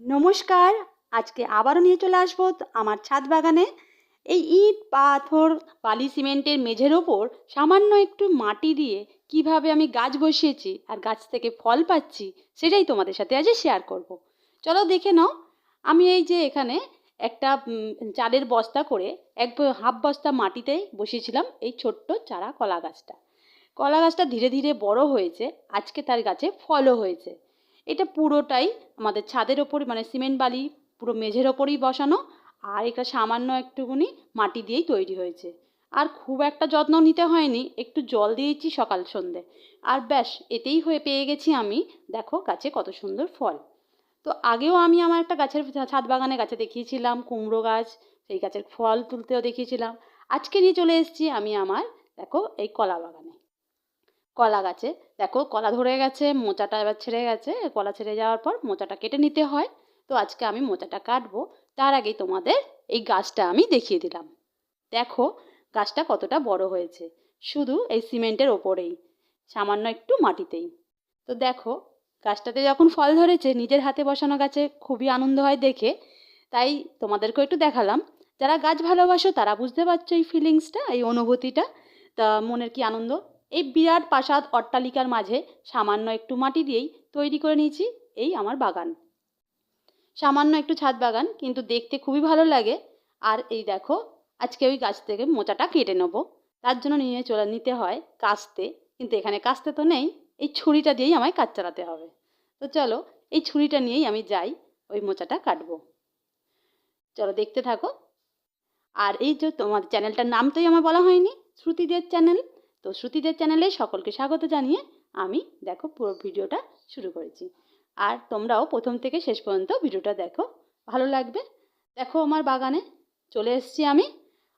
নমস্কার, আজকে আবারও নিয়ে চলে আসব আমার ছাদ বাগানে। এই ইট, পাথর, বালি, সিমেন্টের মেঝের ওপর সামান্য একটু মাটি দিয়ে কীভাবে আমি গাছ বসিয়েছি আর গাছ থেকে ফল পাচ্ছি, সেটাই তোমাদের সাথে আজ শেয়ার করব। চলো দেখে নাও, আমি এই যে এখানে একটা চালের বস্তা করে এক হাফ বস্তা মাটিতে বসিয়েছিলাম এই ছোট্ট চারা কলা গাছটা। কলা গাছটা ধীরে ধীরে বড় হয়েছে, আজকে তার গাছে ফলও হয়েছে। এটা পুরোটাই আমাদের ছাদের ওপর মানে সিমেন্ট বালি পুরো মেঝের ওপরেই বসানো, আর এটা সামান্য একটুকুনি মাটি দিয়েই তৈরি হয়েছে। আর খুব একটা যত্ন নিতে হয়নি, একটু জল দিয়েছি সকাল সন্ধে আর ব্যাস, এতেই হয়ে পেয়ে গেছি আমি, দেখো গাছে কত সুন্দর ফল। তো আগেও আমি আমার একটা গাছের ছাদ বাগানে গাছে দেখিয়েছিলাম, কুমড়ো গাছ, সেই গাছের ফল তুলতেও দেখিয়েছিলাম। আজকে নিয়ে চলে এসেছি আমি আমার, দেখো এই কলা বাগানে। কলা গাছে। দেখো, কলা ধরে গেছে, মোচাটা এবার ছেড়ে গেছে। কলা ছেড়ে যাওয়ার পর মোচাটা কেটে নিতে হয়। তো আজকে আমি মোচাটা কাটবো। তার আগেই তোমাদের এই গাছটা আমি দেখিয়ে দিলাম। দেখো, গাছটা কতটা বড় হয়েছে। শুধু এই সিমেন্টের ওপরেই, সামান্য একটু মাটিতেই। তো দেখো, গাছটাতে যখন ফল ধরেছে, নিজের হাতে বসানো গাছে খুবই আনন্দ হয় দেখে। তাই তোমাদেরকেও একটু দেখালাম। যারা গাছ ভালোবাসো, তারা বুঝতে পারছ এই ফিলিংসটা এই অনুভূতিটা। তা মনের কি আনন্দ? এই বিরাট প্রাসাদ অট্টালিকার মাঝে সামান্য একটু মাটি দিয়েই তৈরি করে নিয়েছি এই আমার বাগান। সামান্য একটু ছাদ বাগান, কিন্তু দেখতে খুবই ভালো লাগে। আর এই দেখো, আজকে ওই গাছ থেকে মোচাটা কেটে নেব। তার জন্য নিয়ে চলে নিতে হয় কাস্তে, কিন্তু এখানে কাস্তে তো নেই। এই ছুরিটা দিয়েই আমায় কাজ চালাতে হবে। তো চলো, এই ছুরিটা নিয়েই আমি যাই, ওই মোচাটা কাটবো। চলো দেখতে থাকো। আর এই যে তোমার চ্যানেলটার নাম তোই আমার বলা হয়নি, শ্রুতিদের চ্যানেল। তো শ্রুতিদের চ্যানেলে সকলকে স্বাগত জানিয়ে আমি দেখো পুরো ভিডিওটা শুরু করেছি। আর তোমরাও প্রথম থেকে শেষ পর্যন্ত ভিডিওটা দেখো, ভালো লাগবে? দেখো আমার বাগানে চলে এসেছি আমি।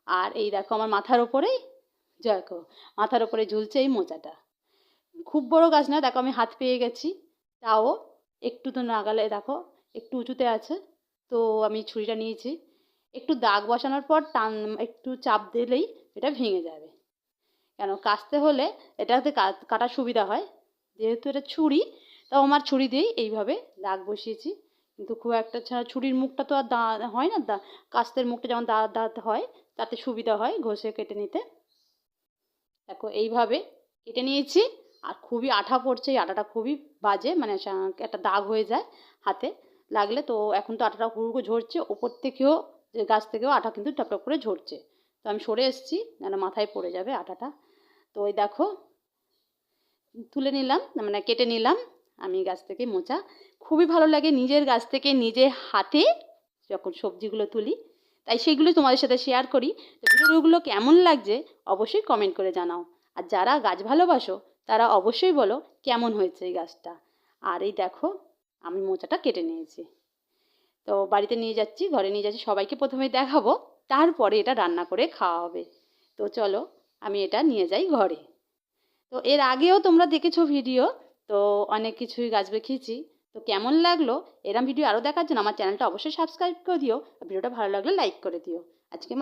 আর এই দেখো আমার মাথার ওপরেই, দেখো, মাথার ওপরে ঝুলছে এই মোচাটা। খুব বড় গাছ না, দেখো আমি হাত পেয়ে গেছি। তাও একটু তো নাগালে, দেখো, একটু উঁচুতে আছে। তো আমি ছুরিটা নিয়েছি। একটু দাগ বসানোর পর টান, একটু চাপ দিলেই এটা ভেঙে যাবে। কেন? কাটতে হলে এটাতে কা- কাটার সুবিধা হয়। যেহেতু এটা ছুরি তাও আমার ছুরি দিয়েই এইভাবে দাগ বসিয়েছি। কিন্তু খুব একটা ছাড়া ছুরির মুখটা তো আর দা, হয় না দা, কাস্তের মুখটা যেমন দা, দাঁত হয়, তাতে সুবিধা হয় ঘষে কেটে নিতে। দেখো, এইভাবে কেটে নিয়েছি। আর খুবই আঠা পড়ছে, এই আটাটা খুবই বাজে মানে একটা দাগ হয়ে যায় হাতে। লাগলে তো এখন তো আঠাটা হুড়কো ঝরছে, ওপর থেকেও গাছ থেকেও আটা কিন্তু টপ টপ করে ঝরছে। তো আমি সরে এসেছি, যেন মাথায় পড়ে যাবে আঠাটা। তো ওই দেখো, তুলে নিলাম মানে কেটে নিলাম, আমি গাছ থেকে মোচা। খুবই ভালো লাগে নিজের গাছ থেকে নিজে হাতে যখন সবজিগুলো তুলি, তাই সেগুলো তোমাদের সাথে শেয়ার করি। তো ভিডিওগুলো কেমন লাগছে অবশ্যই কমেন্ট করে জানাও। আর যারা গাছ ভালোবাসো, তারা অবশ্যই বলো কেমন হয়েছে এই গাছটা। আর এই দেখো, আমি মোচাটা কেটে নিয়েছি। তো বাড়িতে নিয়ে যাচ্ছি, ঘরে নিয়ে যাচ্ছি, সবাইকে প্রথমে দেখাবো, তারপরে এটা রান্না করে খাওয়া হবে। তো চলো আমি এটা নিয়ে যাই ঘরে। তো এর আগেও তোমরা দেখেছ ভিডিও, তো অনেক কিছুই গাছ দেখিয়েছি তো কেমন লাগল এরম ভিডিও আরও দেখার জন্য আমার চ্যানেলটা অবশ্যই সাবস্ক্রাইব করে দিও। ভিডিওটা ভালো লাগলে লাইক করে দিও। আজকে